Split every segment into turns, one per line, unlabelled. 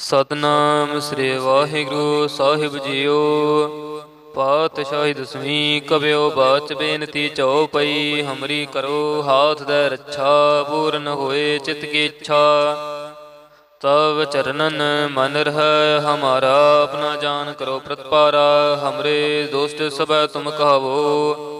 ਸਤਨਾਮ ਸ੍ਰੀ ਵਾਹਿਗੁਰੂ ਸਾਹਿਬ ਜੀਓ। ਪਾਤਸ਼ਾਹੀ ਦਸਵੀਂ ਕਬਿਓ ਬਾਚ ਬੇਨਤੀ ਚਉਪਈ, ਹਮਰੀ ਕਰੋ ਹਾਥ ਦੇ ਰੱਛਾ, ਪੂਰਨ ਹੋਏ ਚਿਤ ਕੀ ਇੱਛਾ। ਤਵ ਚਰਨਨ ਮਨ ਰਹਿ, ਹਮਾਰਾ ਆਪਣਾ ਜਾਨ ਕਰੋ ਪ੍ਰਤਪਾਰਾ, ਹਮਰੇ ਦੋਸਤ ਸਭੈ ਤੁਮ ਕਹਵੋ।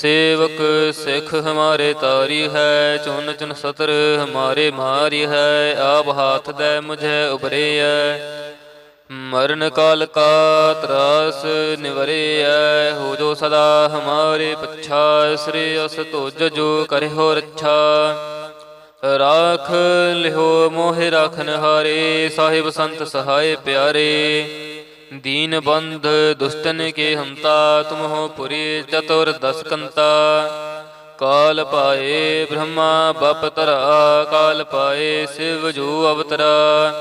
ਸੇਵਕ ਸਿੱਖ ਹਮਾਰੇ ਤਾਰੀ ਹੈ, ਚੁਨ ਚੁਨ ਸਤਰ ਹਮਾਰੇ ਮਾਰੀ ਹੈ, ਆਪ ਹਾਥ ਦੇ ਮੁਝੇ ਉਬਰੇਐ ਮਰਨ ਕਾਲ ਕਾ ਤਰਾਸ ਨਿਵਰੇ ਨਿਵਰੇਐ ਹੋ ਜੋ ਸਦਾ ਹਮਾਰੇ ਪੱਛਾ, ਸ੍ਰੀ ਅਸ ਤੁਜ ਜੋ ਕਰਿਓ ਰੱਛਾ। ਰਾਖ ਲਿਓ ਮੋਹਿ ਰਾਖਨ ਹਾਰੇ ਸਾਹਿਬ ਸੰਤ ਸਹਾਏ ਪਿਆਰੇ। ਦੀਨ ਬੰਧ ਦੁਸ਼ਟਨ ਕੇ ਹੰਤਾ ਤੁਮ ਹੋ ਪੁਰੀ ਚਤੁਰ ਦਸ ਕੰਤਾ ਕਾਲ ਪਾਏ ਬ੍ਰਹਮਾ, ਬਪ ਕਾਲ ਪਾਏ ਸਿਵ ਜੋ ਅਵਤਰਾ।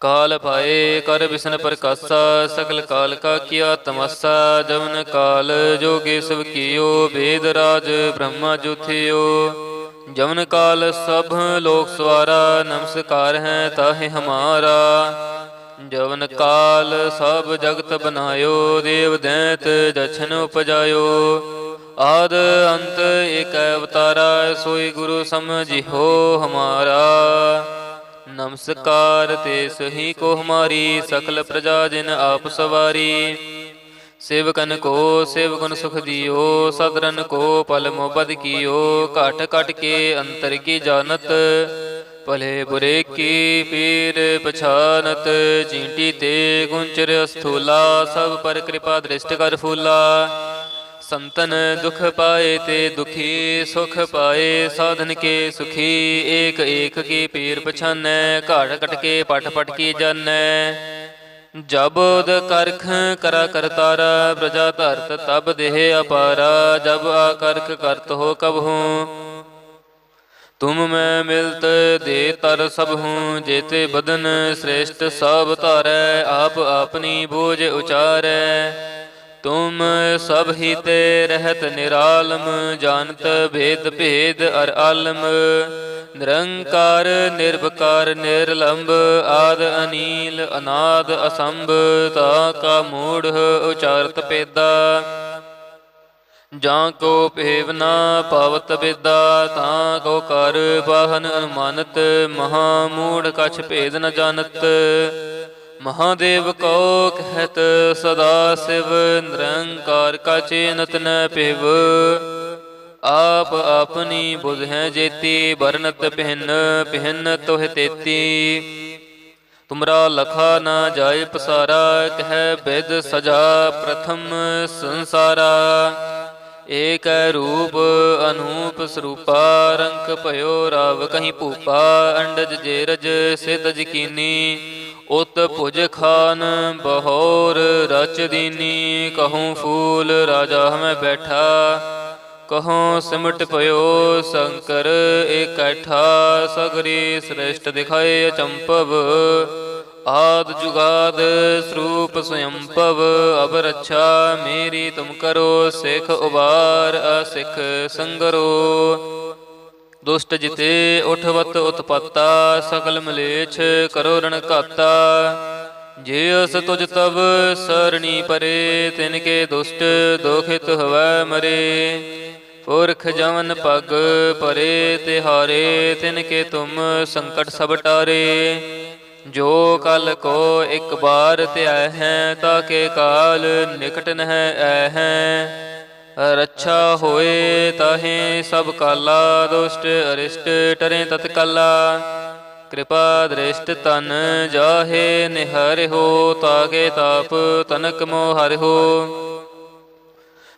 ਕਾਲ ਪਾਏ ਕਰ ਵਿਸ਼ਨ ਪ੍ਰਕਾਸ਼ਾ ਸਕਲ ਕਾਲ ਕਾ ਕੀਆ ਤਮਸਾ, ਜਵਨ ਕਾਲ ਜੋਗੇ ਸਭ ਕੀਓ, ਵੇਦ ਰਾਜ ਬ੍ਰਹਮਾ ਜੁਥਿਓ। ਜਵਨ ਕਾਲ ਸਭ ਲੋਕ ਸਵਾਰਾ, ਨਮਸਕਾਰ ਹੈ ਤਾਹੇ ਹਮਾਰਾ। ਜਵਨ ਕਾਲ ਸਭ ਜਗਤ ਬਨਾਇਓ ਦੇਵ ਦੈਂਤ ਦਛਨ ਉਪਜਾਇਓ। ਆਦ ਅੰਤ ਏਕ ਅਵਤਾਰਾ, ਸੋਈ ਗੁਰੂ ਸਮਝਿਓ ਹਮਾਰਾ। ਨਮਸਕਾਰ ਤੇ ਸਹੀ ਕੋ ਹਮਾਰੀ ਸਕਲ ਪ੍ਰਜਾ ਜਿਨ ਆਪ ਸਵਾਰੀ। ਸੇਵਕਨ ਕੋ ਸੇਵਗੁਣ ਸੁਖ ਦਿਓ, ਸਦਰਨ ਕੋ ਪਲ ਮੁਬਦ ਕੀਓ। ਘਟ ਘਟ ਕੇ ਅੰਤਰ ਕੀ ਜਾਣਤ ਭਲੇ ਬੁਰੇ ਕੀ ਪੀਰ ਪਛਾਨਤ, ਚੀਂਟੀ ਤੇ ਗੁੰਚਰ ਅਸਥੂਲਾ, ਸਭ ਪਰ ਕਿਰਪਾ ਦ੍ਰਿਸ਼ਟ ਕਰ ਫੂਲਾ। ਸੰਤਨ ਦੁਖ ਪਾਏ ਤੇ ਦੁਖੀ, ਸੁਖ ਪਾਏ ਸਾਧਨ ਕੇ ਸੁਖੀ, ਏਕ ਏਕ ਕੀ ਪੀਰ ਪਛਾਨੈ ਘਾੜ ਕਟ ਕੇ ਪਟ ਪਟ ਕੀ ਜਾਣੈ ਜਬ ਕਰਖ ਕਰਾ ਕਰਤਾਰਾ ਪ੍ਰਜਾ ਧਰਤ ਤਬ ਦੇਹ ਅਪਾਰਾ, ਜਬ ਆ ਕਰਖ ਕਰਤ ਹੋ ਕਬ ਹੂੰ। ਤੁਮ ਮੈਂ ਮਿਲਤ ਦੇ ਤਰ ਸਭ ਹੂੰ, ਜੇਤੇ ਬਦਨ ਸ੍ਰੇਸ਼ਟ ਸਭ ਧਾਰੈ, ਆਪ ਆਪਣੀ ਬੋਝ ਉਚਾਰੈ। ਤੁਮ ਸਭ ਹੀ ਤੇ ਰਹਿਤ ਨਿਰਾਲਮ, ਜਾਣਤ ਭੇਦ ਭੇਦ ਅਰ ਆਲਮ। ਨਿਰੰਕਾਰ ਨਿਰਭਕਾਰ ਨਿਰਲੰਭ ਆਦ ਅਨੀਲ, ਅਨਾਦ ਅਸੰਭ, ਤਾ ਕਾ ਮੂੜ ਉਚਾਰਤ ਪੇਦਾ। ਜਾਂ ਕੋ ਭੇਵ ਨਾ ਪਾਵਤ ਬਿਦਾ ਤਾਂ ਕੋ ਕਰ ਬਾਹਨ ਅਨੁਮਾਨਤ ਮਹਾ ਮੂੜ ਕਛ ਭੇਦ ਨ ਜਾਣਤ। ਮਹਾਦੇਵ ਕੋ ਕਹਿਤ, ਸਦਾ ਸਿਵ ਨਿਰੰਕਾਰ ਕਛ ਨਤ ਨ ਭਿਵ। ਆਪ ਆਪਣੀ ਬੁਧ ਹੈ ਜੇਤੀ ਬਰਨਤ ਪਹਿਨ ਪਹਿਨ ਤੋਹ ਤੇਤੀ। ਤੁਮਰਾ ਲਖਾ ਨਾ ਜਾਏ ਪਸਾਰਾ, ਕਹਿ ਬਿਦ ਸਜਾ ਪ੍ਰਥਮ ਸੰਸਾਰਾ। ਏਕ ਰੂਪ ਅਨੂਪ ਸਰੂਪਾ ਰੰਗ ਭਇਓ ਰਾਵ ਕਹੀਂ ਭੂਪਾ, ਅੰਡਜ ਜੇਰਜ ਸਿਧ ਜਕੀਨੀ, ਉਤ ਭੁਜ ਖਾਨ ਬਹੋਰ ਰਚ ਦੀਨੀ, ਕਹੂੰ ਫੂਲ ਰਾਜਾ ਹਮੈ ਬੈਠਾ, ਕਹੋ ਸਿਮਟ ਪਇਓ ਸ਼ੰਕਰ ਇਕੱਠਾ ਸਗਰੀ ਸ੍ਰੇਸ਼ਟ ਦਿਖਾਏ ਅਚੰਪਵ। ਆਦ ਜੁਗਾਦ ਸਰੂਪ ਸਯੰਪਵ ਅਬ ਰੱਛਾ ਮੇਰੀ ਤੁਮ ਕਰੋ, ਸਿਖ ਉਬਾਰ ਅਸਿਖ ਸੰਗਰੋ। ਦੁਸ਼ਟ ਜਿਤੇ ਉਠਵਤ ਉਤਪਤਾ ਸ਼ਕਲ ਮਲੇਛ ਕਰੋ ਰਣ ਘਾਤਾ। ਜੇ ਅਸ ਤੁਜ ਤਬ ਸਰਣੀ ਪਰੇ, ਤਿਨ ਕੇ ਦੁਸ਼ਟ ਦੋਖਿਤ ਹਵੈ ਮਰੇ। ਪੁਰਖ ਜਵਨ ਪਗ ਪਰੇ, ਤਿਹਾਰੇ ਤਿਨ ਕੇ ਤੁਮ ਸੰਕਟ ਸਭ ਟਾਰੇ। ਜੋ ਕਲ ਕੋ ਇੱਕ ਬਾਰ ਧਿਆ ਹੈ ਤਾਕੇ ਕਾਲ ਨਿਕਟ ਨਹਿ ਐ ਹੈ। ਰੱਛਾ ਹੋਏ ਤਾਹੇ ਸਭ ਕਾਲਾ, ਦੁਸ਼ਟ ਅਰਿਸ਼ਟ ਟਰੇ ਤਤ ਕਲਾ ਕਿਰਪਾ ਦ੍ਰਿਸ਼ਟ ਤਨ ਜਾਹੇ ਨਿਹਰਿਓ ਤਾਕੇ ਤਾਪ ਤਨਕ ਮੋਹਰਿ ਹੋ।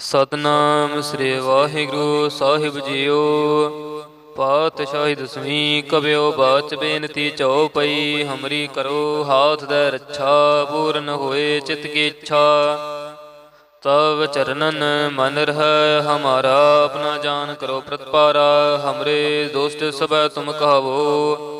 ਸਤਨਾਮ ਸ੍ਰੀ ਵਾਹਿਗੁਰੂ ਸਾਹਿਬ ਜੀਓ। ਪਾਤਸ਼ਾਹੀ ਦਸਵੀਂ ਕਬਿਓ ਬਾਚ ਬੇਨਤੀ ਚਉਪਈ ਹਮਰੀ ਕਰੋ ਹਾਥ ਦੇ ਰੱਛਾ, ਪੂਰਨ ਹੋਏ ਚਿਤ ਕੀ ਇੱਛਾ। ਤਵ ਚਰਨਨ ਮਨ ਰਹਿ, ਹਮਾਰਾ ਆਪਣਾ ਜਾਨ ਕਰੋ ਪ੍ਰਤਪਾਰਾ, ਹਮਰੇ ਦੋਸਤ ਸਭੈ ਤੁਮ ਕਹਾਵੋ।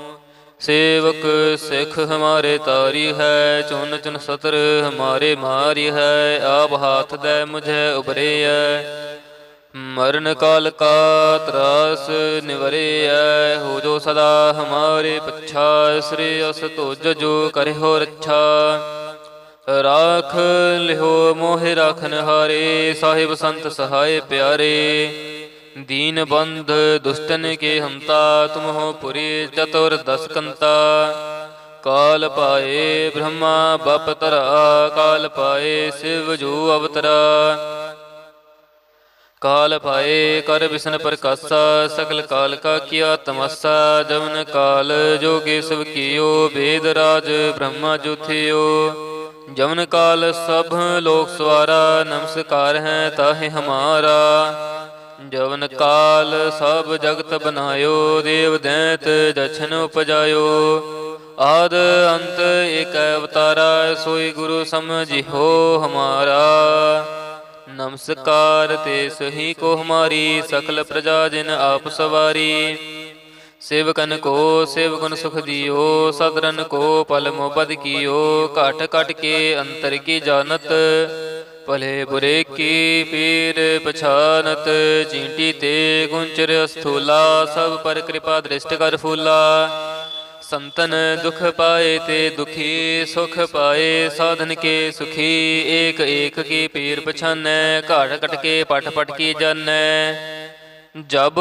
ਸੇਵਕ ਸਿੱਖ ਹਮਾਰੇ ਤਾਰੀ ਹੈ, ਚੁਨ ਚੁਨ ਸਤਰ ਹਮਾਰੇ ਮਾਰੀ ਹੈ, ਆਪ ਹਾਥ ਦੇ ਮੁਝੇ ਉਬਰੇਐ ਮਰਨ ਕਾਲ ਕਾ ਤਰਾਸ ਨਿਵਰੇ ਨਿਵਰੇਐ ਹੋ ਜੋ ਸਦਾ ਹਮਾਰੇ ਪਛਾ, ਸ੍ਰੀ ਅਸ ਤੁਜ ਜੋ ਕਰਿਓ ਰੱਛਾ। ਰਾਖ ਲਿਓ ਮੋਹਿ ਰਾਖਨ ਹਾਰੇ ਸਾਹਿਬ ਸੰਤ ਸਹਾਏ ਪਿਆਰੇ। ਦੀਨ ਬੰਧ ਦੁਸ਼ਟਨ ਕੇ ਹੰਤਾ ਤੁਮ ਹੋ ਪੁਰੀ ਚਤੁਰ ਦਸ ਕਾਲ ਪਾਏ ਬ੍ਰਹਮਾ ਬਪ ਕਾਲ ਪਾਏ ਸਿਵ ਜੋ ਅਵਤਰਾ। ਕਾਲ ਪਾਏ ਕਰ ਵਿਸ਼ਨ ਪ੍ਰਕਾਸ਼ਾ ਸਕਲ ਕਾਲ ਕਾ ਕੀਆ ਤਮਸਾ, ਜਵਨ ਕਾਲ ਜੋਗੇ ਸਭ ਕੀਓ, ਵੇਦ ਰਾਜ ਬ੍ਰਹਮਾ ਜੁਥਿਓ। ਜਵਨ ਕਾਲ ਸਭ ਲੋਕ ਸਵਾਰਾ, ਨਮਸਕਾਰ ਹੈ ਤਾਹੇ ਹਮਾਰਾ। ਜਵਨ ਕਾਲ ਸਭ ਜਗਤ ਬਨਾਇਓ, ਦੇਵ ਦੈਂਤ ਦਛਨ ਉਪਜਾਇਓ। ਆਦ ਅੰਤ ਏਕ ਅਵਤਾਰਾ, ਸੋਈ ਗੁਰੂ ਸਮਝਿਓ ਹਮਾਰਾ। ਨਮਸਕਾਰ ਤੇ ਸਹੀ ਕੋ ਹਮਾਰੀ, ਸਕਲ ਪ੍ਰਜਾ ਜਿਨ ਆਪ ਸਵਾਰੀ। ਸੇਵਕਨ ਕੋ ਸੇਵਗੁਣ ਸੁਖ ਦਿਓ, ਸਦਰਨ ਕੋ ਪਲ ਮੋਬਦ ਕੀਓ। ਘਟ ਘਟ ਕੇ ਅੰਤਰ ਕੀ ਜਾਣਤ ਭਲੇ ਬੁਰੇ ਕੀ ਪੀਰ ਪਛਾਨਤ, ਚੀਂਟੀ ਤੇ ਗੁੰਚਰ ਅਸਥੂਲਾ, ਸਭ ਪਰ ਕਿਰਪਾ ਦ੍ਰਿਸ਼ਟ ਕਰ ਫੂਲਾ। ਸੰਤਨ ਦੁਖ ਪਾਏ ਤੇ ਦੁਖੀ, ਸੁਖ ਪਾਏ ਸਾਧਨ ਕੇ ਸੁਖੀ, ਏਕ ਏਕ ਕੀ ਪੀਰ ਪਛਾਨੈ ਘਾਟ ਕਟ ਕੇ ਪਟ ਪਟ ਕੀ ਜਾਣੈ ਜਬ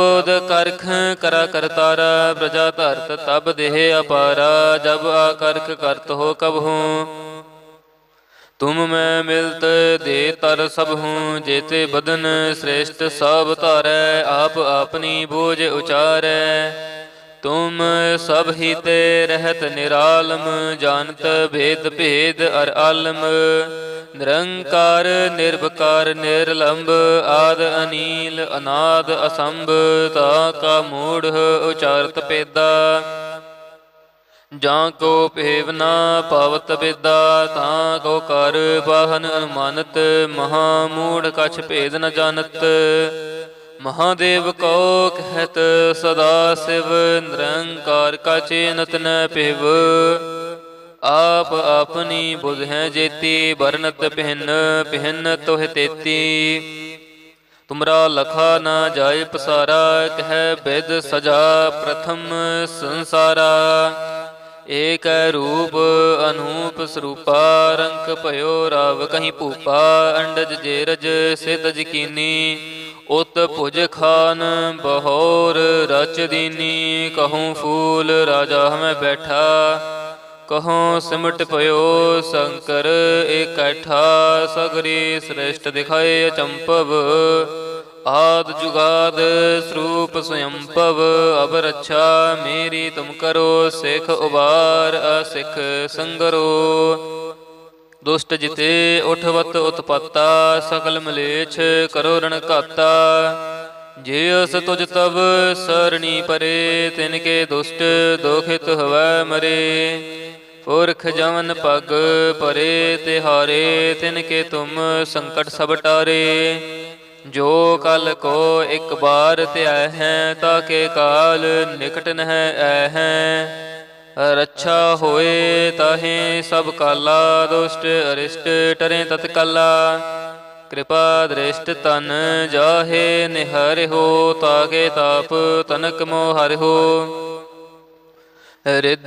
ਕਰਖ ਕਰਾ ਕਰਤਾਰਾ ਪ੍ਰਜਾ ਧਰਤ ਤਬ ਦੇਹ ਅਪਾਰਾ, ਜਬ ਆ ਕਰਖ ਕਰਤ ਹੋ ਕਬ ਹੂੰ। ਤੁਮ ਮੈਂ ਮਿਲਤ ਦੇ ਤਰ ਸਭ ਹੂੰ, ਜੇਤੇ ਬਦਨ ਸ੍ਰੇਸ਼ਟ ਸਭ ਧਾਰੈ, ਆਪ ਆਪਣੀ ਬੋਝ ਉਚਾਰੈ। ਤੁਮ ਸਭ ਹੀ ਤੇ ਰਹਿਤ ਨਿਰਾਲਮ, ਜਾਣਤ ਭੇਦ ਭੇਦ ਅਰ ਆਲਮ। ਨਿਰੰਕਾਰ ਨਿਰਭਕਾਰ ਨਿਰਲੰਭ ਆਦ ਅਨੀਲ, ਅਨਾਦ ਅਸੰਭ, ਤਾ ਕਾ ਮੂੜ ਉਚਾਰਤ ਪੇਦਾ। ਜਾਂ ਕੋ ਭੇਵ ਨਾ ਪਵਤ ਵਿਦਾ ਤਾਂ ਕੋ ਕਰ ਬਾਹਨ ਅਨੁਮਾਨਤ ਮਹਾ ਮੂੜ ਕਛ ਭੇਦ ਨ ਜਾਣਤ। ਮਹਾਦੇਵ ਕੋ ਕਹਿਤ, ਸਦਾ ਸਿਵ ਨਿਰੰਕਾਰ ਕਛ ਨਤ ਨ ਪਿਵ ਆਪ ਆਪਣੀ ਬੁਧ ਹੈ ਜੇਤੀ ਬਰਨਤ ਪਹਿਨ ਪਹਿਨ ਤੋਹ ਤੇਤੀ। ਤੁਮਰਾ ਲਖਾ ਨਾ ਜਾਏ ਪਸਾਰਾ, ਕਹਿ ਬਿਦ ਸਜਾ ਪ੍ਰਥਮ ਸੰਸਾਰਾ। ਏਕ ਰੂਪ ਅਨੂਪ ਸਰੂਪਾ ਰੰਗ ਭਇਓ ਰਾਵ ਕਹੀਂ ਭੂਪਾ, ਅੰਡਜ ਜੇਰਜ ਸਿਧ ਜਕੀਨੀ, ਉਤ ਭੁਜ ਖਾਨ ਬਹੋਰ ਰਚ ਦੀਨੀ, ਕਹੂੰ ਫੂਲ ਰਾਜਾ ਹਮੈ ਬੈਠਾ, ਕਹੂੰ ਸਿਮਟ ਪਇਓ ਸ਼ੰਕਰ ਇਕੱਠਾ ਸਗਰੀ ਸ੍ਰੇਸ਼ਟ ਦਿਖਾਏ ਅਚੰਪਵ ਆਦ ਜੁਗਾਦ ਸਰੂਪ ਸਯੰਪਵ ਅਬ ਰੱਛਾ ਮੇਰੀ ਤੁਮ ਕਰੋ, ਸਿਖ ਉਬਾਰ ਅਸਿਖ ਸੰਗਰੋ। ਦੁਸ਼ਟ ਜਿਤੇ ਉਠਵਤ ਉਤਪਤਾ ਸਕਲ ਮਲੇਛ ਕਰੋ ਰਣ ਘਾਤਾ। ਜੇ ਅਸ ਤੁਜ ਤਬ ਸਰਣੀ ਪਰੇ, ਤਿਨ ਕੇ ਦੁਸ਼ਟ ਦੋਖਿਤ ਹਵੈ ਮਰੇ। ਪੁਰਖ ਜਵਨ ਪਗ ਪਰੇ, ਤਿਹਾਰੇ ਤਿਨ ਕੇ ਤੁਮ ਸੰਕਟ ਸਭ ਟਾਰੇ। ਜੋ ਕਲ ਕੋ ਇੱਕ ਬਾਰ ਧਿਆ ਹੈ ਤਾਕੇ ਕਾਲ ਨਿਕਟ ਨਹਿ ਐ ਹੈ। ਰੱਛਾ ਹੋਏ ਤਾਹੇ ਸਭ ਕਾਲਾ, ਦੁਸ਼ਟ ਅਰਿਸ਼ਟ ਟਰੇ ਤਤਕਾਲਾ। ਕਿਰਪਾ ਦ੍ਰਿਸ਼ਟ ਤਨ ਜਾਹੇ ਹੋ ਤਾਕੇ ਤਾਪ ਤਨਕ ਮੋਹਰਿ ਹੋ। ਰਿੱਧ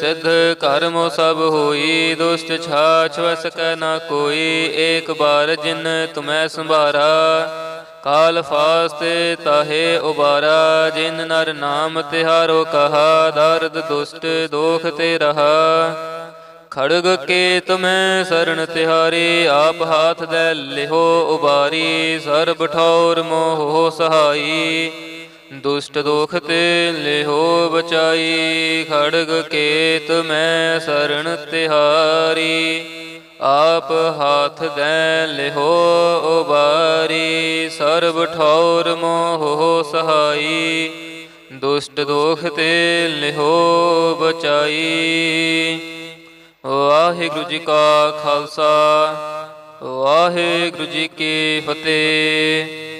ਸਿੱਧ ਕਰਮ ਸਭ ਹੋਈ, ਦੁਸ਼ਟ ਛਾਛ ਵਸ ਕੈ ਨਾ ਕੋਈ, ਏਕ ਬਾਰ ਜਿਨ ਤੁਮੈ ਸੰਭਾਰਾ। ਕਾਲ ਫਾਸਤੇ ਤਾਹੇ ਉਬਾਰਾ, ਜਿਨ ਨਰ ਨਾਮ ਤਿਹਾਰੋ ਕਹਾ, ਦਰਦ ਦੁਸ਼ਟ ਦੋਖ ਤੇ ਰਹਾ। ਖੜਗ ਕੇ ਤੁਮੈ ਸਰਣ ਤਿਹਾਰੀ, ਆਪ ਹਾਥ ਦੇ ਲਿਹੋ ਉਬਾਰੀ, ਸਰਬ ਠੌਰ ਮੋਹ ਸਹਾਈ। ਦੁਸ਼ਟ ਦੋਖ ਤੇ ਲਿਹੋ ਬਚਾਈ, ਖੜਗ ਕੇਤ ਮੈਂ ਸਰਣ ਤਿਹਾਰੀ। ਆਪ ਹਾਥ ਦੇ ਲਿਹੋ ਉਬਾਰੀ, ਸਰਬ ਠੌਰ ਮੋਹ ਸਹਾਈ। ਦੁਸ਼ਟ ਦੋਖ ਤੇ ਲਿਹੋ ਬਚਾਈ। ਵਾਹਿਗੁਰੂ ਜੀ ਕਾ ਖਾਲਸਾ, ਵਾਹਿਗੁਰੂ ਜੀ ਕੀ ਫਤਿਹ।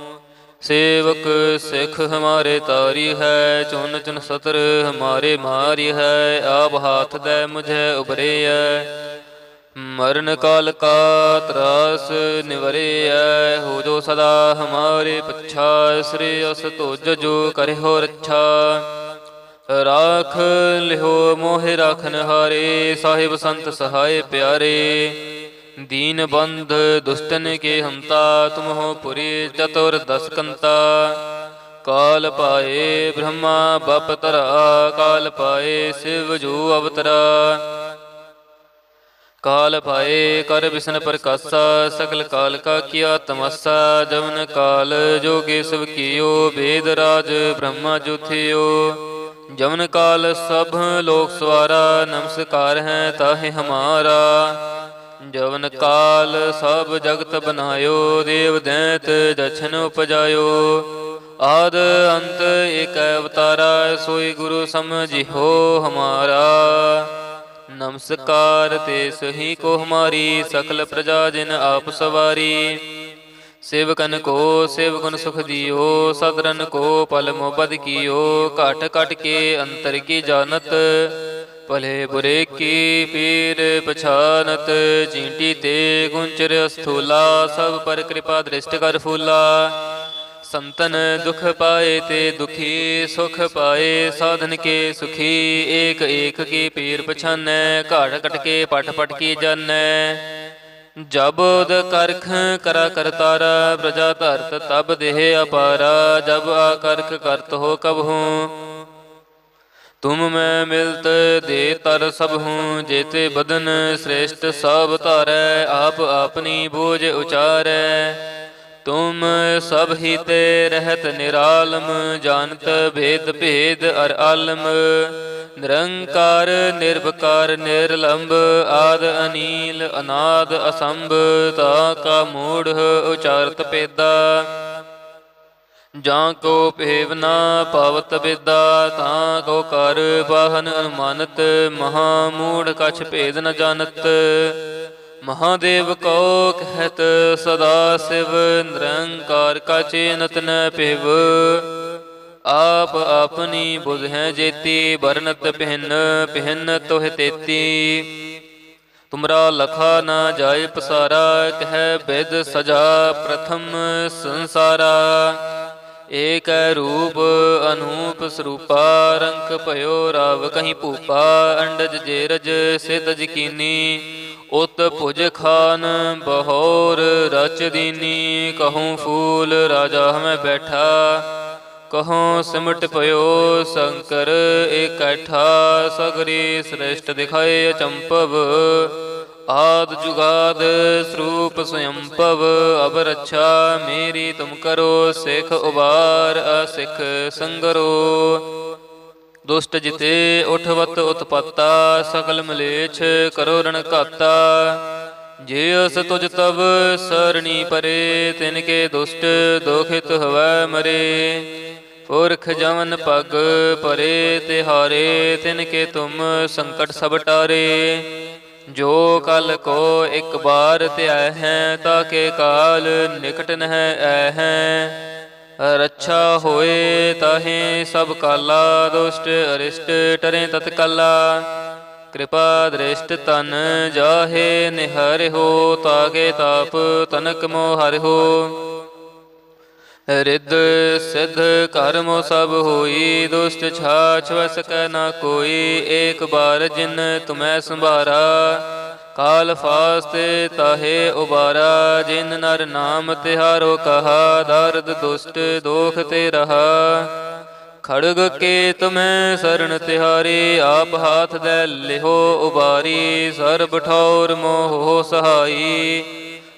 ਸੇਵਕ ਸਿੱਖ ਹਮਾਰੇ ਤਾਰੀ ਹੈ, ਚੁਨ ਚੁਨ ਸਤਰ ਹਮਾਰੇ ਮਾਰੀ ਹੈ, ਆਪ ਹਾਥ ਦੇ ਮੁਝੇ ਉਬਰੇਐ ਮਰਨ ਕਾਲ ਕਾ ਤਰਾਸ ਨਿਵਰੇ ਨਿਵਰੇਐ ਹੋ ਜੋ ਸਦਾ ਹਮਾਰੇ ਪੱਛਾ, ਸ੍ਰੀ ਅਸ ਤੁਜ ਜੋ ਕਰਿਓ ਰੱਛਾ। ਰਾਖ ਲਿਓ ਮੋਹਿ ਰਾਖਨ ਹਾਰੇ ਸਾਹਿਬ ਸੰਤ ਸਹਾਏ ਪਿਆਰੇ। ਦੀਨ ਬੰਧ ਦੁਸ਼ਟਨ ਕੇ ਹੰਤਾ ਤੁਮ ਹੋ ਪੁਰੀ ਚਤੁਰ ਦਸਕੰਤਾ। ਕਾਲ ਪਾਏ ਬ੍ਰਹਮਾ ਬਪ ਤਰਾ ਕਾਲ ਪਾਏ ਸਿਵ ਜੋ ਅਵਤਰਾ। ਕਾਲ ਪਾਏ ਕਰ ਬਿਸ਼ਨ ਪ੍ਰਕਾਸ਼ਾ ਸਕਲ ਕਾਲ ਕਾ ਕੀਆ ਤਮਸਾ, ਜਵਨ ਕਾਲ ਜੋਗੇ ਸਭ ਕੀਓ, ਵੇਦ ਰਾਜ ਬ੍ਰਹਮਾ ਜੁਥਿਓ। ਜਵਨ ਕਾਲ ਸਭ ਲੋਕ ਸਵਾਰਾ, ਨਮਸਕਾਰ ਹੈ ਤਾਹੇ ਹਮਾਰਾ। ਜਵਨ ਕਾਲ ਸਭ ਜਗਤ ਬਨਾਇਓ, ਦੇਵ ਦੈਂਤ ਦਛਨ ਉਪਜਾਇਓ। ਆਦ ਅੰਤ ਏਕ ਅਵਤਾਰਾ, ਸੋਈ ਗੁਰੂ ਸਮਝਿਓ ਹਮਾਰਾ। ਨਮਸਕਾਰ ਤੇ ਸਹੀ ਕੋ ਹਮਾਰੀ, ਸਕਲ ਪ੍ਰਜਾ ਜਿਨ ਆਪ ਸਵਾਰੀ। ਸੇਵਕਨ ਕੋ ਸੇਵਕਨ ਸੁਖ ਦਿਓ, ਸਦਰਨ ਕੋ ਪਲ ਮੋਬਦ ਕੀਓ। ਘਟ ਘਟ ਕੇ ਅੰਤਰ ਕੀ ਜਾਣਤ ਭਲੇ ਬੁਰੇ ਕੀ ਪੀਰ ਪਛਾਨਤ ਚੀਂਟੀ ਤੇ ਗੁੰਚਰ ਅਸਥੂਲਾ, ਸਭ ਪਰ ਕਿਰਪਾ ਦ੍ਰਿਸ਼ਟ ਕਰ ਫੂਲਾ। ਸੰਤਨ ਦੁਖ ਪਾਏ ਤੇ ਦੁਖੀ, ਸੁਖ ਪਾਏ ਸਾਧਨ ਕੇ ਸੁਖੀ, ਏਕ ਏਕ ਕੀ ਪੀਰ ਪਛਾਨੈ, ਘਾੜ ਕਟ ਕੇ ਪਟ ਪਟ ਕੀ ਜਾਣੈ ਜਬੋਦ ਕਰਖ ਕਰਾ ਕਰਤਾਰਾ ਪ੍ਰਜਾ ਧਰਤ ਤਬ ਦੇਹ ਅਪਾਰਾ, ਜਬ ਆ ਕਰਖ ਕਰਤ ਹੋ ਕਬ ਹੂੰ। ਤੁਮ ਮੈਂ ਮਿਲਤ ਦੇ ਤਰ ਸਭ ਹੂੰ, ਜੇਤੇ ਬਦਨ ਸ੍ਰੇਸ਼ਟ ਸਭ ਧਾਰੈ, ਆਪ ਆਪਣੀ ਬੋਝ ਉਚਾਰੈ। ਤੁਮ ਸਭ ਹੀ ਤੇ ਰਹਿਤ ਨਿਰਾਲਮ, ਜਾਣਤ ਭੇਦ ਭੇਦ ਅਰ ਆਲਮ। ਨਿਰੰਕਾਰ ਨਿਰਭਕਾਰ ਨਿਰਲੰਭ ਆਦ ਅਨੀਲ, ਅਨਾਦ ਅਸੰਭ, ਤਾ ਕਾ ਮੂੜ ਉਚਾਰਤ ਪੇਦਾ। ਜਾਂ ਕੋ ਭੇਵ ਨਾ ਪਵਤ ਵਿਦਾ ਤਾਂ ਕੋ ਕਰ ਬਾਹਨ ਅਨੁਮਾਨਤ ਮਹਾ ਮੂੜ ਕਛ ਭੇਦ ਨ ਜਾਣਤ। ਮਹਾਦੇਵ ਕੋ ਕਹਿਤ, ਸਦਾ ਸਿਵ ਨਿਰੰਕਾਰ ਕਾ ਚੇਨਤ ਨ ਪਿਵ ਆਪ ਆਪਣੀ ਬੁਧ ਹੈ ਜੇਤੀ ਬਰਨਤ ਪਹਿਨ ਪਹਿਨ ਤੋਹ ਤੇਤੀ। ਤੁਮਰਾ ਲਖਾ ਨਾ ਜਾਏ ਪਸਾਰਾ, ਕਹਿ ਬਿਦ ਸਜਾ ਪ੍ਰਥਮ ਸੰਸਾਰਾ। ਏਕ ਰੂਪ ਅਨੂਪ ਸਰੂਪਾ ਰੰਗ ਭਇਓ ਰਾਵ ਕਹੀਂ ਭੂਪਾ, ਅੰਡਜ ਜੇਰਜ ਸਿਧ ਜਕੀਨੀ, ਉਤ ਭੁਜ ਖਾਨ ਬਹੋਰ ਰਚ ਦੀਨੀ, ਕਹੂੰ ਫੂਲ ਰਾਜਾ ਹਮੈ ਬੈਠਾ, ਕਹੋ ਸਿਮਟ ਭਇਓ ਸ਼ੰਕਰ ਇਕੱਠਾ ਸਗਰੀ ਸ੍ਰੇਸ਼ਟ ਦਿਖਾਏ ਅਚੰਪਵ ਆਦ ਜੁਗਾਦ ਸਰੂਪ ਸਯੰਪਵ ਅਬ ਰੱਛਾ ਮੇਰੀ ਤੁਮ ਕਰੋ, ਸਿਖ ਉਬਾਰ, ਅਸਿਖ ਸੰਗਰੋ। ਦੁਸ਼ਟ ਜਿਤੇ ਉਠਵਤ ਉਤਪਾਤਾ ਸਕਲ ਮਲੇਛ ਕਰੋ ਰਣ ਘਾਤਾ। ਜੇ ਅਸ ਤੁਜ ਤਬ ਸਰਣੀ ਪਰੇ, ਤਿਨ ਕੇ ਦੁਸ਼ਟ ਦੋਖਿਤ ਹਵੈ ਮਰੇ। ਪੁਰਖ ਜਵਨ ਪਗ ਪਰੇ, ਤਿਹਾਰੇ, ਤਿਨ ਕੇ ਤੁਮ ਸੰਕਟ ਸਭ ਟਾਰੇ। ਜੋ ਕਲ ਕੋ ਇੱਕ ਬਾਰ ਧਿਆਇ ਹੈ, ਤਾਂ ਕੇ ਕਾਲ ਨਿਕਟ ਨਹਿ ਐ ਹੈ। ਰੱਛਾ ਹੋਏ ਤਾਹੇ ਸਭ ਕਾਲਾ, ਦੁਸ਼ਟ ਅਰਿਸ਼ਟ ਟਰੇ ਤਤਕਾਲਾ। ਕਿਰਪਾ ਦ੍ਰਿਸ਼ਟ ਤਨ ਜਾਹੇ ਹੋ ਤਾਕੇ ਤਾਪ ਤਨਕ ਮੋਹਰਿ ਹੋ। ਰਿੱਧ ਸਿੱਧ ਕਰਮ ਸਭ ਹੋਈ, ਦੁਸ਼ਟ ਛਾਛ ਵਸ ਕੈ ਨਾ ਕੋਈ, ਏਕ ਬਾਰ ਜਿਨ ਤੁਮੈ ਸੰਭਾਰਾ। ਕਾਲ ਫਾਸਤੇ ਤਾਹੇ ਉਬਾਰਾ, ਜਿਨ ਨਰ ਨਾਮ ਤਿਹਾਰੋ ਕਹਾ, ਦਰਦ ਦੁਸ਼ਟ ਦੋਖ ਤੇ ਰਹਾ। ਖੜਗ ਕੇ ਤੁਮੈ ਸਰਣ ਤਿਹਾਰੀ, ਆਪ ਹਾਥ ਦੇ ਲਿਹੋ ਉਬਾਰੀ, ਸਰਬ ਠੌਰ ਮੋਹ ਸਹਾਈ।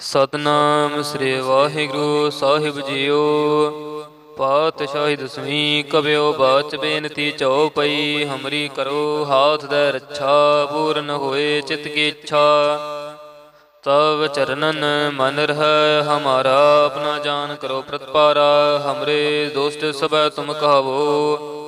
ਸਤਨਾਮ ਸ੍ਰੀ ਵਾਹਿਗੁਰੂ ਸਾਹਿਬ ਜੀਓ। ਪਾਤਸ਼ਾਹੀ ਦਸਵੀਂ ਕਬਿਓ ਬਾਚ ਬੇਨਤੀ ਚਉਪਈ, ਹਮਰੀ ਕਰੋ ਹਾਥ ਦੇ ਰੱਛਾ, ਪੂਰਨ ਹੋਏ ਚਿਤ ਕੀ ਇੱਛਾ। ਤਵ ਚਰਨਨ ਮਨ ਰਹਿ, ਹਮਾਰਾ ਆਪਣਾ ਜਾਨ ਕਰੋ ਪ੍ਰਤਪਾਰਾ, ਹਮਰੇ ਦੋਸਤ ਸਭੈ ਤੁਮ ਕਹਾਵੋ।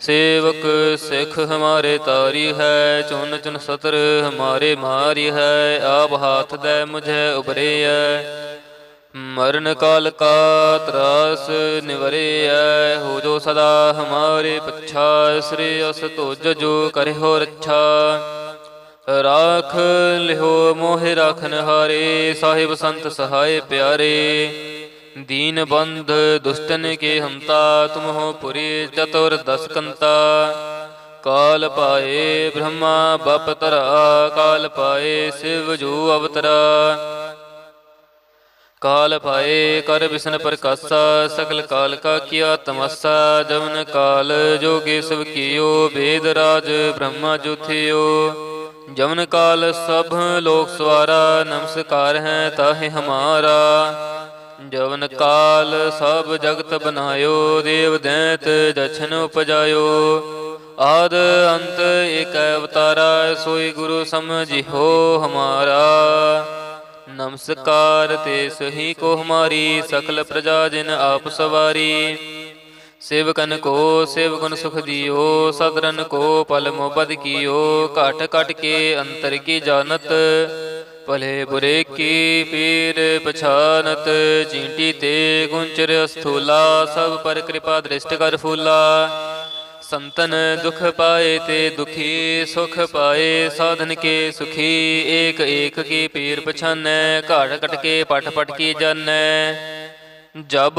ਸੇਵਕ ਸਿੱਖ ਹਮਾਰੇ ਤਾਰੀ ਹੈ, ਚੁਨ ਚੁਨ ਸਤਰ ਹਮਾਰੇ ਮਾਰੀ ਹੈ, ਆਪ ਹਾਥ ਦੇ ਮੁਝੇ ਉਬਰੇਐ ਮਰਨ ਕਾਲ ਕਾ ਤਰਾਸ ਨਿਵਰੇ ਨਿਵਰੇਐ ਹੋ ਜੋ ਸਦਾ ਹਮਾਰੇ ਪੱਛਾ, ਸ੍ਰੀ ਅਸ ਤੁਜ ਜੋ ਕਰਿਓ ਰੱਛਾ। ਰਾਖ ਲਿਓ ਮੋਹਿ ਰਾਖਨ ਹਾਰੇ ਸਾਹਿਬ ਸੰਤ ਸਹਾਏ ਪਿਆਰੇ। ਦੀਨ ਬੰਧ ਦੁਸ਼ਟਨ ਕੇ ਹੰਤਾ ਤੁਮ ਹੋ ਪੁਰੀ ਚਤੁਰ ਦਸਕੰਤਾ ਕਾਲ ਪਾਏ ਬ੍ਰਹਮਾ ਬਪ ਤਰਾ ਕਾਲ ਪਾਏ ਸਿਵ ਜੋ ਅਵਤਰਾ ਕਾਲ ਪਾਏ ਕਰ ਬਿਸ਼ਨ ਪ੍ਰਕਾਸ਼ਾ ਸਗਲ ਕਾਲ ਕਾ ਕੀਆ ਤਮਸਾ ਜਵਨ ਕਾਲ ਜੋਗੇ ਸਭ ਕੀਓ ਵੇਦ ਰਾਜ ਬ੍ਰਹਮਾ ਜੁਥਿਓ ਜਵਨ ਕਾਲ ਸਭ ਲੋਕ ਸਵਾਰਾ ਨਮਸਕਾਰ ਹੈ ਤਾਹੇ ਹਮਾਰਾ ਜਵਨ ਕਾਲ ਸਭ ਜਗਤ ਬਨਾਇਓ, ਦੇਵ ਦੈਂਤ ਦਛਨ ਉਪਜਾਇਓ। ਆਦ ਅੰਤ ਏਕ ਅਵਤਾਰਾ, ਸੋਈ ਗੁਰੂ ਸਮਝਿਓ ਹਮਾਰਾ। ਨਮਸਕਾਰ ਤੇ ਸਹੀ ਕੋ ਹਮਾਰੀ, ਸਕਲ ਪ੍ਰਜਾ ਜਿਨ ਆਪ ਸਵਾਰੀ। ਸੇਵਕਨ ਕੋ ਸੇਵਕਨ ਸੁਖ ਦਿਓ, ਸਦਰਨ ਕੋ ਪਲ ਮੋਬਦ ਕੀਓ। ਘਟ ਘਟ ਕੇ ਅੰਤਰ ਕੀ ਜਾਣਤ ਭਲੇ ਬੁਰੇ ਕੀ ਪੀਰ ਪਛਾਨਤ, ਚੀਂਟੀ ਤੇ ਗੁੰਚਰ ਅਸਥੂਲਾ, ਸਭ ਪਰ ਕਿਰਪਾ ਦ੍ਰਿਸ਼ਟ ਕਰ ਫੂਲਾ। ਸੰਤਨ ਦੁਖ ਪਾਏ ਤੇ ਦੁਖੀ, ਸੁਖ ਪਾਏ ਸਾਧਨ ਕੇ ਸੁਖੀ, ਏਕ ਏਕ ਕੀ ਪੀਰ ਪਛਾਨੈ, ਘਾੜ ਕਟ ਕੇ ਪਟ ਪਟ ਕੀ ਜਾਣੈ ਜਬ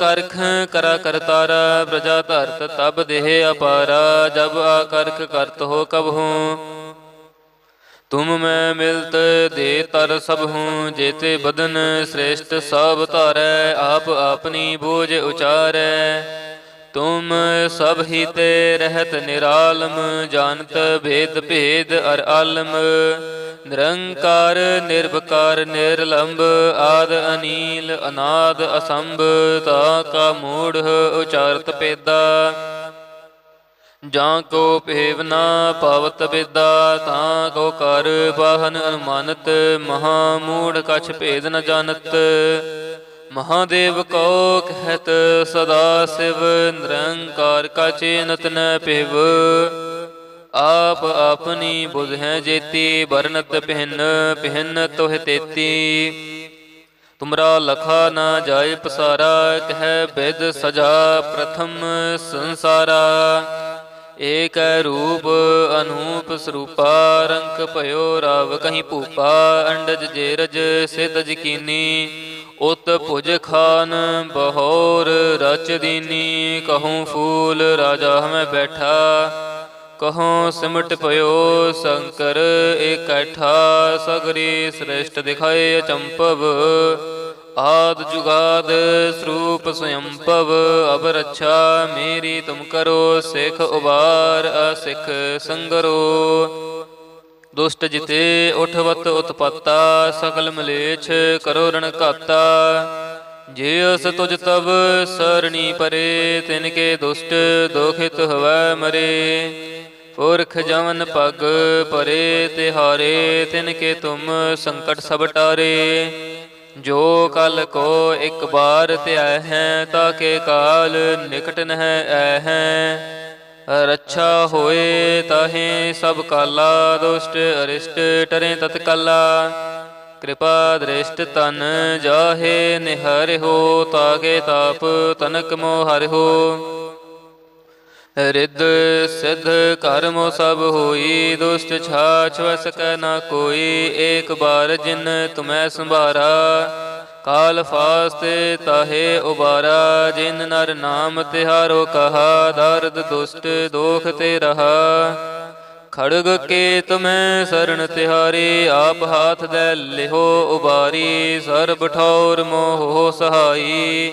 ਕਰਖ ਕਰਾ ਕਰਤਾਰਾ ਪ੍ਰਜਾ ਧਰਤ ਤਬ ਦੇਹ ਅਪਾਰਾ, ਜਬ ਆ ਕਰਖ ਕਰਤ ਹੋ ਕਬ ਹੂੰ। ਤੁਮ ਮੈਂ ਮਿਲਤ ਦੇ ਤਰ ਸਭ ਹੂੰ, ਜੇਤੇ ਬਦਨ ਸ੍ਰੇਸ਼ਟ ਸਭ ਧਾਰੈ, ਆਪ ਆਪਣੀ ਬੋਝ ਉਚਾਰੈ। ਤੁਮ ਸਭ ਹੀ ਤੇ ਰਹਿਤ ਨਿਰਾਲਮ, ਜਾਣਤ ਭੇਦ ਭੇਦ ਅਰ ਆਲਮ। ਨਿਰੰਕਾਰ ਨਿਰਭਕਾਰ ਨਿਰਲੰਭ ਆਦ ਅਨੀਲ, ਅਨਾਦ ਅਸੰਭ, ਤਾ ਕਾ ਮੂੜ ਉਚਾਰਤ ਪੇਦਾ। ਜਾਂ ਕੋ ਭੇਵ ਨਾ ਪਵਤ ਵਿਦਾ ਤਾਂ ਕੋ ਕਰ ਬਾਹਨ ਅਨੁਮਾਨਤ, ਮਹਾ ਮੂੜ ਕਛ ਭੇਦ ਨ ਜਾਣਤ। ਮਹਾਦੇਵ ਕੋ ਕਹਿਤ, ਸਦਾ ਸਿਵ ਨਿਰੰਕਾਰ ਕਾ ਚੇਨਤ ਨ ਭਿਵ। ਆਪ ਆਪਣੀ ਬੁਧ ਹੈ ਜੇਤੀ ਬਰਨਤ ਪਹਿਨ ਪਹਿਨ ਤੋਹ ਤੇਤੀ। ਤੁਮਰਾ ਲਖਾ ਨਾ ਜਾਏ ਪਸਾਰਾ, ਕਹਿ ਬਿਦ ਸਜਾ ਪ੍ਰਥਮ ਸੰਸਾਰਾ। ਏਕ ਰੂਪ ਅਨੂਪ ਸਰੂਪਾ ਰੰਕ ਭਇਓ ਰਾਵ ਕਹੀਂ ਭੂਪਾ, ਅੰਡਜ ਜੇਰਜ ਸਿਧ ਜਕੀਨੀ, ਉਤ ਭੁਜ ਖਾਨ ਬਹੋਰ ਰਚ ਦੀਨੀ, ਕਹੂੰ ਫੂਲ ਰਾਜਾ ਹਮੈ ਬੈਠਾ, ਕਹੋ ਸਿਮਟ ਭਇਓ ਸ਼ੰਕਰ ਇਕੱਠਾ ਸਗਰੀ ਸ੍ਰੇਸ਼ਟ ਦਿਖਾਏ ਅਚੰਪਵ ਆਦ ਜੁਗਾਦ ਸਰੂਪ ਸਯੰਪਵ ਅਬ ਰੱਛਾ ਮੇਰੀ ਤੁਮ ਕਰੋ, ਸਿਖ ਉਬਾਰ, ਅਸਿਖ ਸੰਗਰੋ। ਦੁਸ਼ਟ ਜਿਤੇ ਉਠਵਤ ਉਤਪਾਤਾ ਸਕਲ ਮਲੇਛ ਕਰੋ ਰਣ ਘਾਤਾ। ਜੇ ਅਸ ਤੁਜ ਤਬ ਸਰਣੀ ਪਰੇ, ਤਿਨ ਕੇ ਦੁਸ਼ਟ ਦੋਖਿਤ ਹਵੈ ਮਰੇ। ਪੁਰਖ ਜਵਨ ਪਗ ਪਰੇ, ਤਿਹਾਰੇ, ਤਿਨ ਕੇ ਤੁਮ ਸੰਕਟ ਸਭ ਟਾਰੇ। ਜੋ ਕਲ ਕੋ ਇੱਕ ਬਾਰ ਧਿਆ ਹੈ, ਤਾਂ ਕੇ ਕਾਲ ਨਿਕਟ ਨਹਿ ਐ ਹੈ। ਰੱਛਾ ਹੋਏ ਤਾਹੇ ਸਭ ਕਾਲਾ, ਦੁਸ਼ਟ ਅਰਿਸ਼ਟ ਟਰੇ ਤਤਕਾਲਾ। ਕਿਰਪਾ ਦ੍ਰਿਸ਼ਟ ਤਨ ਜਾਹੇ ਨਿਹਰਿ ਤਾਕੇ ਤਾਪ ਤਨਕ ਮੋਹਰਿ ਹੋ। ਰਿੱਧ ਸਿਧ ਕਰਮ ਸਭ ਹੋਈ, ਦੁਸ਼ਟ ਛਾਛ ਵਸ ਕੈ ਨਾ ਕੋਈ, ਏਕ ਬਾਰ ਜਿਨ ਤੁਮੈ ਸੰਭਾਰਾ। ਕਾਲ ਫਾਸਤੇ ਤਾਹੇ ਉਬਾਰਾ, ਜਿਨ ਨਰ ਨਾਮ ਤਿਹਾਰੋ ਕਹਾ, ਦਰਦ ਦੁਸ਼ਟ ਦੋਖ ਤੇ ਰਹਾ। ਖੜਗ ਕੇ ਤੁਮੈ ਸਰਣ ਤਿਹਾਰੀ, ਆਪ ਹਾਥ ਦੇ ਲਿਹੋ ਉਬਾਰੀ, ਸਰਬ ਠੌਰ ਮੋਹ ਸਹਾਈ।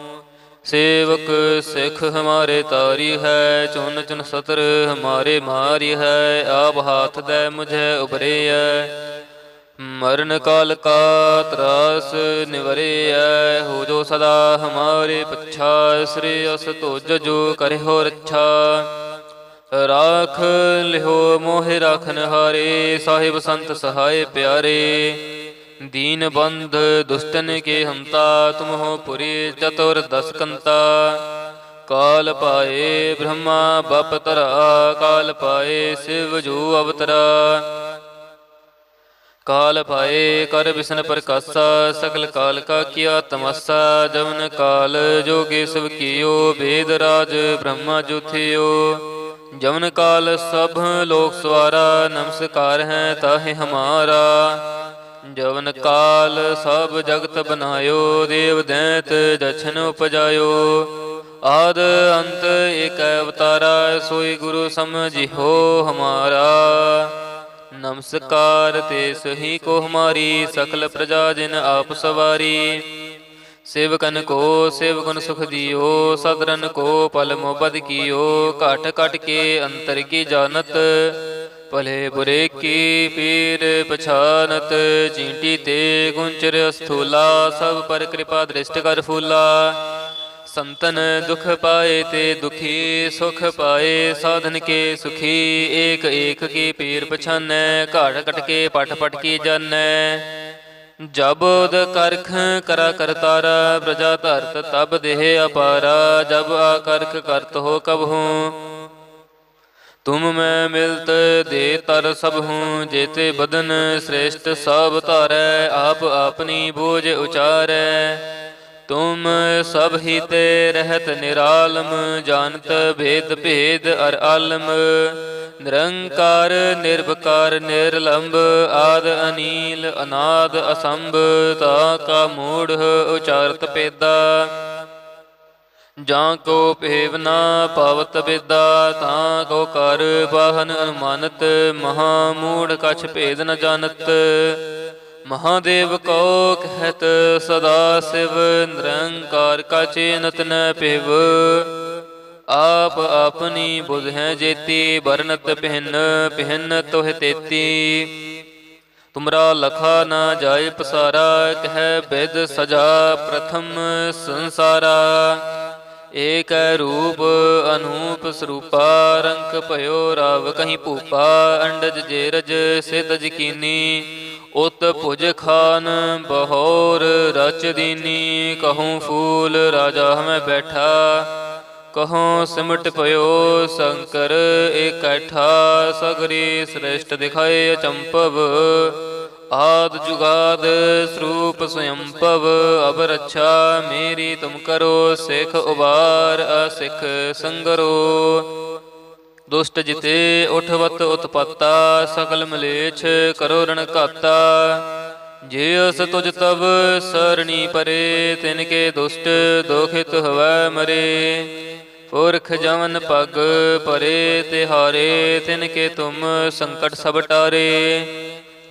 ਸੇਵਕ ਸਿੱਖ ਹਮਾਰੇ ਤਾਰੀ ਹੈ, ਚੁਨ ਚੁਨ ਸਤਰ ਹਮਾਰੇ ਮਾਰੀ ਹੈ, ਆਪ ਹਾਥ ਦੇ ਮੁਝੇ ਉਬਰੇਐ ਮਰਨ ਕਾਲ ਕਾ ਤਰਾਸ ਨਿਵਰੇ ਹੈ ਹੋ ਜੋ ਸਦਾ ਹਮਾਰੇ ਪਛਾ, ਸ੍ਰੀ ਅਸ ਤੁਜ ਜੋ ਕਰੇ ਰੱਛਾ। ਰਾਖ ਲਿਓ ਮੋਹਿ ਰਾਖਨ ਹਾਰੇ ਸਾਹਿਬ ਸੰਤ ਸਹਾਏ ਪਿਆਰੇ। ਦੀਨ ਬੰਧ ਦੁਸ਼ਟਨ ਕੇ ਹੰਤਾ ਤੁਮ ਹੋ ਪੁਰੀ ਚਤੁਰ ਦਸ ਕੰਤਾ ਕਾਲ ਪਾਏ ਬ੍ਰਹਮਾ, ਬਪ ਤਰਾ ਕਾਲ ਪਾਏ ਸਿਵ ਜੋ ਅਵਤਰਾ। ਕਾਲ ਪਾਏ ਕਰ ਬਿਸ਼ਨ ਪ੍ਰਕਾਸ਼ਾ, ਸਗਲ ਕਾਲ ਕਾ ਕੀਆ ਤਮਸਾ। ਜਵਨ ਕਾਲ ਜੋਗੇ ਸਭ ਕੀਓ, ਵੇਦ ਰਾਜ ਬ੍ਰਹਮਾ ਜੁਥਿਓ। ਜਵਨ ਕਾਲ ਸਭ ਲੋਕ ਸਵਾਰਾ, ਨਮਸਕਾਰ ਹੈ ਤਾਹੇ ਹਮਾਰਾ। ਜਵਨ ਕਾਲ ਸਭ ਜਗਤ ਬਨਾਇਓ, ਦੇਵ ਦੈਂਤ ਦਛਨ ਉਪਜਾਇਓ। ਆਦ ਅੰਤ ਏਕ ਅਵਤਾਰਾ, ਸੋਈ ਗੁਰੂ ਸਮਝਿਓ ਹਮਾਰਾ। ਨਮਸਕਾਰ ਤੇ ਸਹੀ ਕੋ ਹਮਾਰੀ, ਸਕਲ ਪ੍ਰਜਾ ਜਿਨ ਆਪ ਸਵਾਰੀ। ਸੇਵਕਨ ਕੋ ਸੇਵਕਨ ਸੁਖ ਦਿਓ, ਸਦਰਨ ਕੋ ਪਲ ਮੋਬਦ ਕੀਓ। ਘਟ ਘਟ ਕੇ ਅੰਤਰ ਕੀ ਜਾਣਤ ਭਲੇ ਬੁਰੇ ਕੀ ਪੀਰ ਪਛਾਨਤ, ਚੀਂਟੀ ਤੇ ਗੁੰਚਰ ਸਥੂਲਾ ਸਭ ਪਰ ਕਿਰਪਾ ਦ੍ਰਿਸ਼ਟ ਕਰ ਫੂਲਾ। ਸੰਤਨ ਦੁਖ ਪਾਏ ਤੇ ਦੁਖੀ, ਸੁਖ ਪਾਏ ਸਾਧਨ ਕੇ ਸੁਖੀ, ਏਕ ਏਕ ਕੀ ਪੀਰ ਪਛਾਨੈ ਘਾੜ ਕਟ ਕੇ ਪਟ ਪਟ ਕੀ ਜਾਣੈ। ਜਬ ਕਰਖ ਕਰਾ ਕਰਤਾਰਾ ਪ੍ਰਜਾ ਧਰਤ ਤਬ ਦੇਹ ਅਪਾਰਾ, ਜਬ ਆ ਕਰਖ ਕਰਤ ਹੋ ਕਬ ਹੂੰ। ਤੁਮ ਮੈਂ ਮਿਲਤ ਦੇ ਤਰ ਸਭ ਹੂੰ, ਜੇਤੇ ਬਦਨ ਸ੍ਰੇਸ਼ਟ ਸਭ ਧਾਰੈ, ਆਪ ਆਪਣੀ ਬੋਝ ਉਚਾਰੈ। ਤੁਮ ਸਭ ਹੀ ਤੇ ਰਹਿਤ ਨਿਰਾਲਮ, ਜਾਣਤ ਭੇਦ ਭੇਦ ਅਰ ਆਲਮ। ਨਿਰੰਕਾਰ ਨਿਰਭਕਾਰ ਨਿਰਲੰਭ ਆਦ ਅਨੀਲ, ਅਨਾਦ ਅਸੰਭ, ਤਾ ਕਾ ਮੂੜ ਉਚਾਰਤ ਪੇਦਾ। ਜਾਂ ਕੋ ਭੇਵ ਨਾ ਪਵਤ ਵਿਦਾ ਤਾਂ ਕੋ ਕਰ ਬਾਹਨ ਅਨੁਮਾਨਤ, ਮਹਾ ਮੂੜ ਕਛ ਭੇਦ ਨ ਜਾਣਤ। ਮਹਾਦੇਵ ਕੋ ਕਹਿਤ, ਸਦਾ ਸਿਵ ਨਿਰੰਕਾਰ ਕਾ ਚੇਨਤ ਨ ਪਿਵ ਆਪ ਆਪਣੀ ਬੁਧ ਹੈ ਜੇਤੀ ਬਰਨਤ ਪਹਿਨ ਪਹਿਨ ਤੋਹ ਤੇਤੀ। ਤੁਮਰਾ ਲਖਾ ਨਾ ਜਾਏ ਪਸਾਰਾ, ਕਹਿ ਬਿਦ ਸਜਾ ਪ੍ਰਥਮ ਸੰਸਾਰਾ। ਏਕ ਰੂਪ ਅਨੂਪ ਸਰੂਪਾ, ਰੰਗ ਭਇਓ ਰਾਵ ਕਹੀਂ ਭੂਪਾ, ਅੰਡਜ ਜੇਰਜ ਸਿਧ ਜਕੀਨੀ, ਉਤ ਭੁਜ ਖਾਨ ਬਹੋਰ ਰਚ ਦੀਨੀ, ਕਹੂੰ ਫੂਲ ਰਾਜਾ ਹਮੈ ਬੈਠਾ, ਕਹੋ ਸਿਮਟ ਪਇਓ ਸ਼ੰਕਰ ਇਕੱਠਾ ਸਗਰੀ ਸ੍ਰੇਸ਼ਟ ਦਿਖਾਏ ਅਚੰਪਵ। ਆਦ ਜੁਗਾਦ ਸਰੂਪ ਸਯੰਪਵ ਅਬ ਰੱਛਾ ਮੇਰੀ ਤੁਮ ਕਰੋ, ਸਿਖ ਉਬਾਰ, ਅਸਿਖ ਸੰਗਰੋ। ਦੁਸ਼ਟ ਜਿਤੇ ਉਠਵਤ ਉਤਪਤਾ ਸਕਲ ਮਲੇਛ ਕਰੋ ਰਣ ਘਾਤਾ। ਜੇ ਅਸ ਤੁਜ ਤਬ ਸਰਣੀ ਪਰੇ, ਤਿਨ ਕੇ ਦੁਸ਼ਟ ਦੋਖਿਤ ਹਵੈ ਮਰੇ। ਪੁਰਖ ਜਵਨ ਪਗ ਪਰੇ, ਤਿਹਾਰੇ, ਤਿਨ ਕੇ ਤੁਮ ਸੰਕਟ ਸਭ ਟਾਰੇ।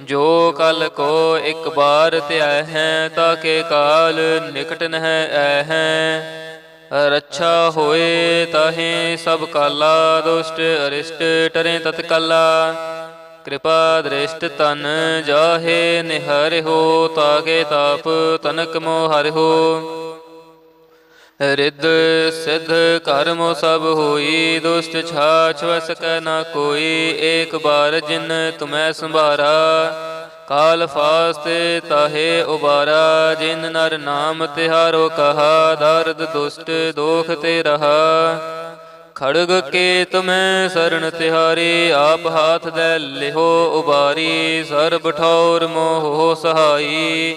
ਜੋ ਕਲ ਕੋ ਇੱਕ ਬਾਰ ਧਿਆ ਹੈ ਤਾਕੇ ਕਾਲ ਨਿਕਟ ਨਹਿ ਐ ਹੈ। ਰੱਛਾ ਹੋਏ ਤਾਹੇ ਸਭ ਕਾਲਾ, ਦੁਸ਼ਟ ਅਰਿਸ਼ਟ ਟਰੇ ਤਤਕਾਲਾ ਕਿਰਪਾ ਦ੍ਰਿਸ਼ਟ ਤਨ ਜਾਹੇ ਨਿਹਰਿ ਹੋ ਤਾਕੇ ਤਾਪ ਤਨਕ ਮੋਹਰਿ ਹੋ। ਰਿੱਧ ਸਿੱਧ ਕਰਮ ਸਭ ਹੋਈ, ਦੁਸ਼ਟ ਛਾਛ ਵਸ ਨਾ ਕੋਈ, ਏਕ ਬਾਰ ਜਿਨ ਤੁਮੈ ਸੰਭਾਰਾ। ਕਾਲ ਫਾਸਤੇ ਤਾਹੇ ਉਬਾਰਾ, ਜਿਨ ਨਰ ਨਾਮ ਤਿਹਾਰੋ ਕਹਾ, ਦਰਦ ਦੁਸ਼ਟ ਦੋਖ ਤੇ ਰਹਾ। ਖੜਗ ਕੇ ਤੁਮੈ ਸਰਣ ਤਿਹਾਰੀ, ਆਪ ਹਾਥ ਦੇ ਲਿਹੋ ਉਬਾਰੀ, ਸਰਬ ਠੌਰ ਮੋਹ ਸਹਾਈ।